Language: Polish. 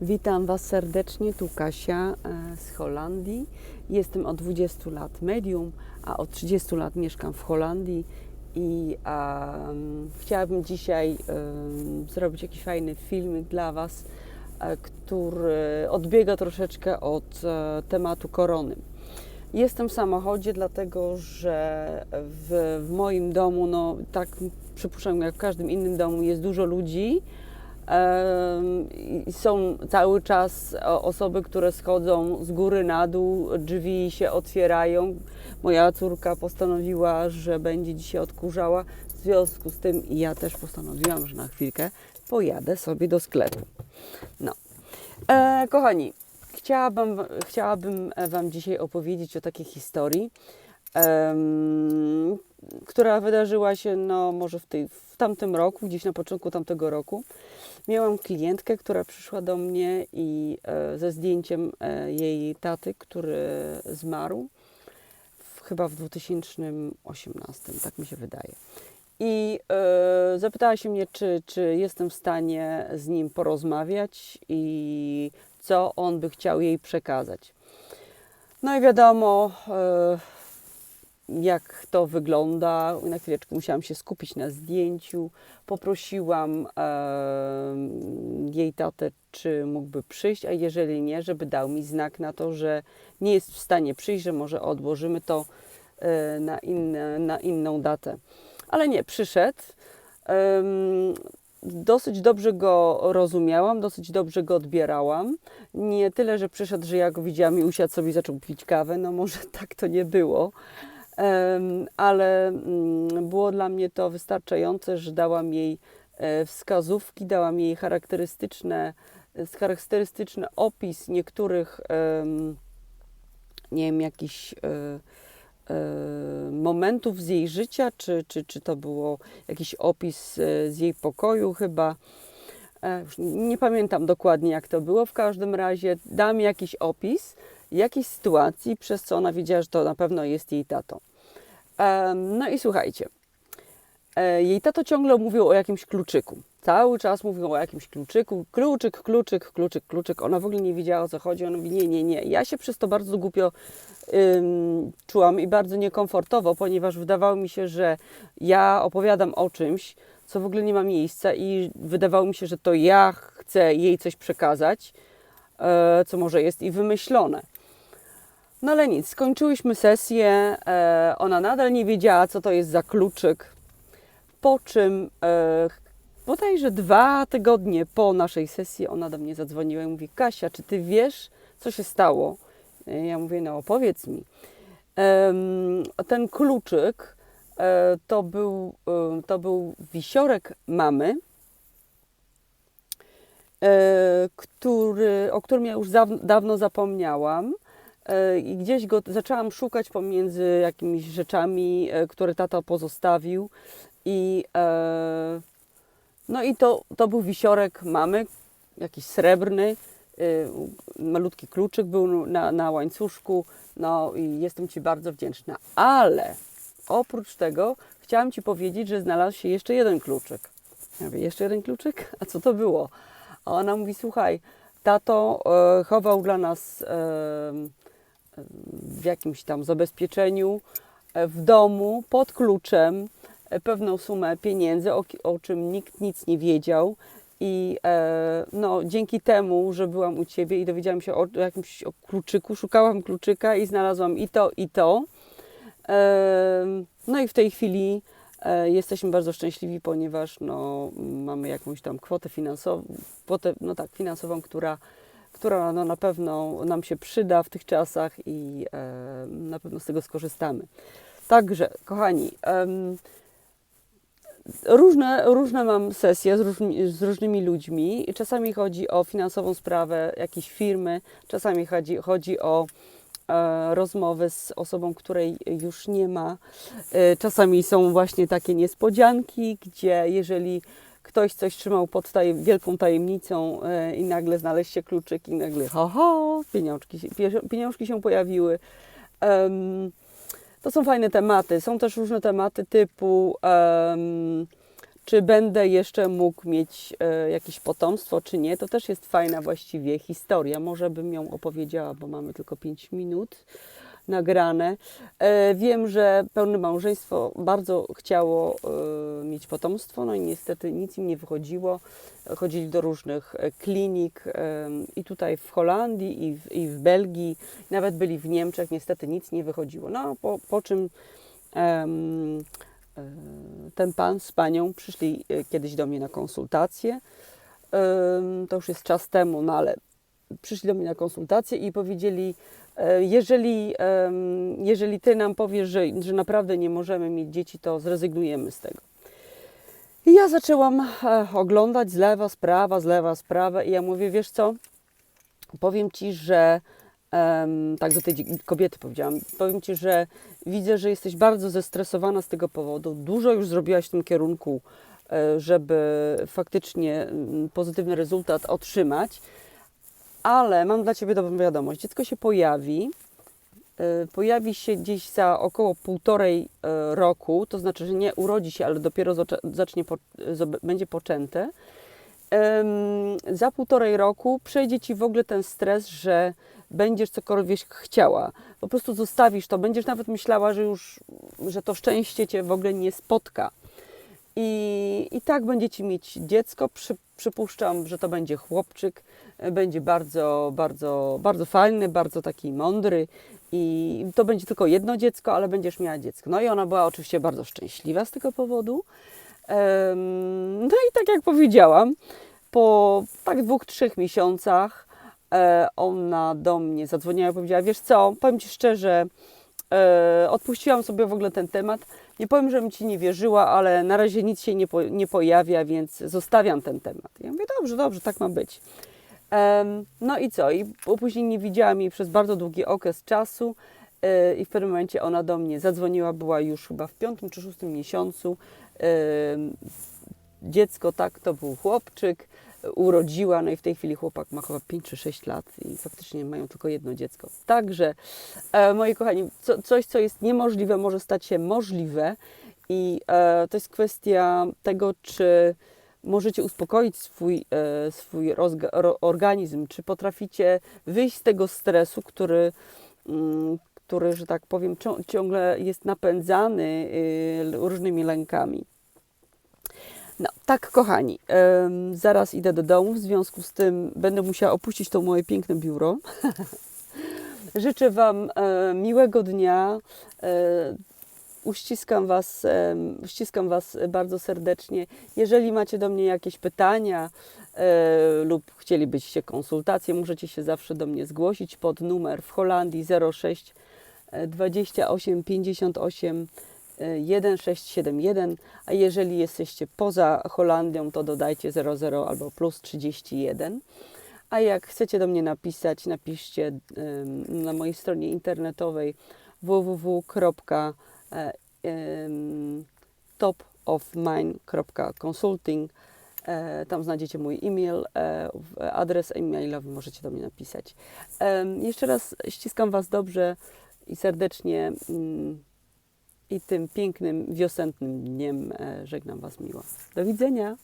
Witam Was serdecznie, tu Kasia e, z Holandii. Jestem od 20 lat medium, a od 30 lat mieszkam w Holandii i um, chciałabym dzisiaj um, zrobić jakiś fajny filmik dla Was, e, który odbiega troszeczkę od e, tematu korony. Jestem w samochodzie, dlatego że w, w moim domu, no tak przypuszczam, jak w każdym innym domu, jest dużo ludzi. Są cały czas o- osoby, które schodzą z góry na dół, drzwi się otwierają. Moja córka postanowiła, że będzie dzisiaj odkurzała. W związku z tym ja też postanowiłam, że na chwilkę pojadę sobie do sklepu. No. E, kochani, chciałabym, chciałabym Wam dzisiaj opowiedzieć o takiej historii, która wydarzyła się no, może w, tej, w tamtym roku, gdzieś na początku tamtego roku. Miałam klientkę, która przyszła do mnie i e, ze zdjęciem e, jej taty, który zmarł w, chyba w 2018, tak mi się wydaje. I e, zapytała się mnie, czy, czy jestem w stanie z nim porozmawiać i co on by chciał jej przekazać. No i wiadomo, e, jak to wygląda. Na chwileczkę musiałam się skupić na zdjęciu. Poprosiłam e, jej tatę, czy mógłby przyjść, a jeżeli nie, żeby dał mi znak na to, że nie jest w stanie przyjść, że może odłożymy to e, na, inne, na inną datę. Ale nie, przyszedł. Em, Dosyć dobrze go rozumiałam, dosyć dobrze go odbierałam. Nie tyle, że przyszedł, że ja go widziałam i usiadł sobie zaczął pić kawę. No może tak to nie było. Ale mm, było dla mnie to wystarczające, że dałam jej e, wskazówki, dałam jej charakterystyczne, charakterystyczny opis niektórych, nie wiem, jakichś e, e, momentów z jej życia, czy, czy, czy to było jakiś opis z jej pokoju chyba. Nie pamiętam dokładnie, jak to było. W każdym razie dam jakiś opis jakiejś sytuacji, przez co ona wiedziała, że to na pewno jest jej tato. No i słuchajcie, e, jej tato ciągle mówił o jakimś kluczyku. Cały czas mówił o jakimś kluczyku. Kluczyk, kluczyk, kluczyk, kluczyk. Ona w ogóle nie wiedziała o co chodzi. Ona mówi, nie, nie, nie. Ja się przez to bardzo głupio ym, czułam i bardzo niekomfortowo, ponieważ wydawało mi się, że ja opowiadam o czymś, co w ogóle nie ma miejsca i wydawało mi się, że to ja chcę jej coś przekazać, e, co może jest i wymyślone. No ale nic, skończyłyśmy sesję. E, ona nadal nie wiedziała, co to jest za kluczyk. Po czym e, bodajże dwa tygodnie po naszej sesji ona do mnie zadzwoniła i mówi: Kasia, czy ty wiesz, co się stało? E, Ja mówię: No, opowiedz mi. Ten kluczyk e, to był, to był wisiorek mamy, który, o którym ja już dawno zapomniałam. E, I gdzieś go zaczęłam szukać pomiędzy jakimiś rzeczami, e, które tata pozostawił. I, e, no i to, to był wisiorek mamy, jakiś srebrny, malutki kluczyk był na, na łańcuszku. No i jestem Ci bardzo wdzięczna. Ale oprócz tego chciałam Ci powiedzieć, że znalazł się jeszcze jeden kluczyk. Ja mówię, jeszcze jeden kluczyk? A co to było? A ona mówi, słuchaj, tato e, chował dla nas e, w jakimś tam zabezpieczeniu e, w domu pod kluczem e, pewną sumę pieniędzy, o, o czym nikt nic nie wiedział. I e, no, dzięki temu, że byłam u ciebie i dowiedziałam się o, o jakimś o kluczyku, szukałam kluczyka i znalazłam i to, i to. E, no i w tej chwili e, jesteśmy bardzo szczęśliwi, ponieważ no, mamy jakąś tam kwotę finansową, kwotę, no tak, finansową, która która no, na pewno nam się przyda w tych czasach i e, na pewno z tego skorzystamy. Także, kochani, różne, różne mam sesje z, z różnymi ludźmi czasami chodzi o finansową sprawę jakiejś firmy, czasami chodzi, chodzi o e, rozmowy z osobą, której już nie ma. E, czasami są właśnie takie niespodzianki, gdzie jeżeli ktoś coś trzymał pod tajem, wielką tajemnicą e, i nagle znaleźć się kluczyk i nagle ho, ho pieniążki, się- pie- pieniążki się pojawiły. Em, to są fajne tematy. Są też różne tematy typu em, czy będę jeszcze mógł mieć e, jakieś potomstwo, czy nie. To też jest fajna właściwie historia. Może bym ją opowiedziała, bo mamy tylko 5 minut nagrane. E, wiem, że pełne małżeństwo bardzo chciało e, mieć potomstwo, no i niestety nic im nie wychodziło. Chodzili do różnych e, klinik i tutaj w Holandii, i w, i w Belgii, nawet byli w Niemczech, niestety nic nie wychodziło. No, po, po czym ten pan z panią przyszli kiedyś do mnie na konsultację. To już jest czas temu, no ale przyszli do mnie na konsultację i powiedzieli, jeżeli, em, jeżeli ty nam powiesz, że, że naprawdę nie możemy mieć dzieci, to zrezygnujemy z tego. I ja zaczęłam e, oglądać z lewa, z prawa, z lewa, z prawa i ja mówię, wiesz co, powiem ci, że tak do tej kobiety powiedziałam, powiem ci, że widzę, że jesteś bardzo zestresowana z tego powodu, dużo już zrobiłaś w tym kierunku, e, żeby faktycznie mm, pozytywny rezultat otrzymać, ale mam dla Ciebie dobrą wiadomość. Dziecko się pojawi, e, pojawi się gdzieś za około półtorej e, roku, to znaczy, że nie urodzi się, ale dopiero zacznie, będzie poczęte. Za półtorej roku przejdzie Ci w ogóle ten stres, że będziesz cokolwiek chciała. Po prostu zostawisz to, będziesz nawet myślała, że już, że to szczęście Cię w ogóle nie spotka. I, i tak będziecie mieć dziecko. Przy, przypuszczam, że to będzie chłopczyk. E, Będzie bardzo, bardzo, bardzo fajny, bardzo taki mądry. I to będzie tylko jedno dziecko, ale będziesz miała dziecko. No i ona była oczywiście bardzo szczęśliwa z tego powodu. No i tak jak powiedziałam, po tak dwóch, trzech miesiącach e, ona do mnie zadzwoniła i powiedziała, wiesz co, powiem Ci szczerze, e, odpuściłam sobie w ogóle ten temat. Nie powiem, żebym Ci nie wierzyła, ale na razie nic się nie, po, nie pojawia, więc zostawiam ten temat. Ja mówię, dobrze, dobrze, tak ma być. Em, no i co? I później nie widziałam jej przez bardzo długi okres czasu e, i w pewnym momencie ona do mnie zadzwoniła, była już chyba w piątym czy szóstym miesiącu. Em, Dziecko, tak, to był chłopczyk, urodziła, no i w tej chwili chłopak ma chyba 5 czy 6 lat i faktycznie mają tylko jedno dziecko. Także, e, moi kochani, co, coś, co jest niemożliwe, może stać się możliwe i e, to jest kwestia tego, czy możecie uspokoić swój, e, swój rozga, ro, organizm, czy potraficie wyjść z tego stresu, który, mm, który że tak powiem, cią- ciągle jest napędzany y, różnymi lękami. No, tak, kochani, zaraz idę do domu, w związku z tym będę musiała opuścić to moje piękne biuro. Życzę Wam e, miłego dnia. E, uściskam was, uściskam Was bardzo serdecznie. Jeżeli macie do mnie jakieś pytania e, lub chcielibyście konsultację, możecie się zawsze do mnie zgłosić pod numer w Holandii 06 e, 28 58 e, 1671, a jeżeli jesteście poza Holandią, to dodajcie 00 albo plus 31. A jak chcecie do mnie napisać, napiszcie na mojej stronie internetowej www.topofmine.consulting. E, Tam znajdziecie mój e-mail, e, adres e-mailowy możecie do mnie napisać. Jeszcze raz ściskam Was dobrze i serdecznie mm, i tym pięknym wiosennym dniem e, żegnam Was miło. Do widzenia!